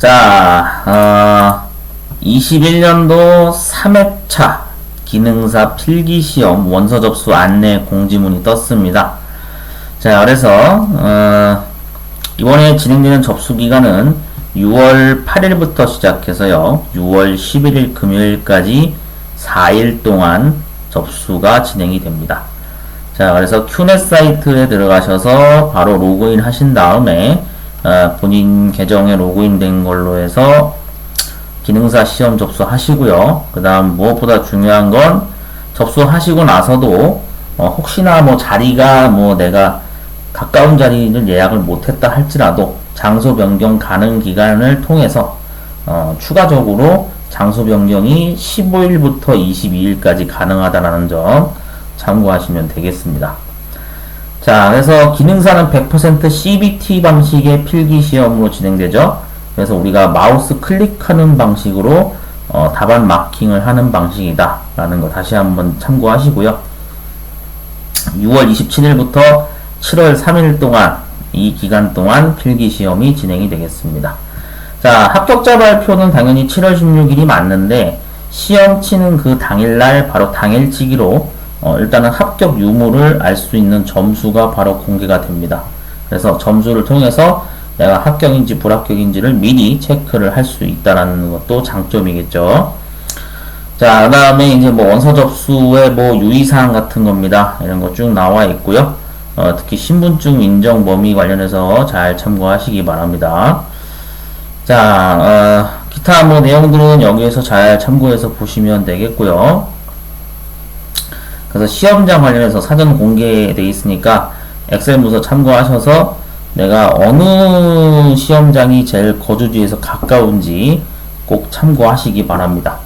자, 어, 21년도 3회차 기능사 필기시험 원서 접수 안내 공지문이 떴습니다. 자, 그래서, 어, 이번에 진행되는 접수 기간은 6월 8일부터 시작해서요, 6월 11일 금요일까지 4일 동안 접수가 진행이 됩니다. 자, 그래서 큐넷 사이트에 들어가셔서 바로 로그인 하신 다음에 어, 본인 계정에 로그인 된 걸로 해서 기능사 시험 접수하시고요. 그 다음 무엇보다 중요한 건 접수하시고 나서도 어, 혹시나 뭐 자리가 뭐 내가 가까운 자리를 예약을 못했다 할지라도 장소 변경 가능 기간을 통해서 어, 추가적으로 장소 변경이 15일부터 22일까지 가능하다는 점 참고하시면 되겠습니다. 자, 그래서 기능사는 100% CBT 방식의 필기 시험으로 진행되죠. 그래서 우리가 마우스 클릭하는 방식으로 어, 답안 마킹을 하는 방식이다. 라는 거 다시 한번 참고하시고요. 6월 27일부터 7월 3일 동안 이 기간 동안 필기 시험이 진행이 되겠습니다. 자, 합격자 발표는 당연히 7월 16일이 맞는데 시험 치는 그 당일날 바로 당일치기로 어, 일단은 합격 유무를 알 수 있는 점수가 바로 공개가 됩니다. 그래서 점수를 통해서 내가 합격인지 불합격인지를 미리 체크를 할 수 있다라는 것도 장점이겠죠. 자, 그 다음에 이제 뭐 원서 접수의 뭐 유의사항 같은 겁니다. 이런 거 쭉 나와 있고요. 어, 특히 신분증 인정 범위 관련해서 잘 참고하시기 바랍니다. 자, 어, 기타 뭐 내용들은 여기에서 잘 참고해서 보시면 되겠고요. 그래서 시험장 관련해서 사전 공개되어 있으니까 엑셀 문서 참고하셔서 내가 어느 시험장이 제일 거주지에서 가까운지 꼭 참고하시기 바랍니다.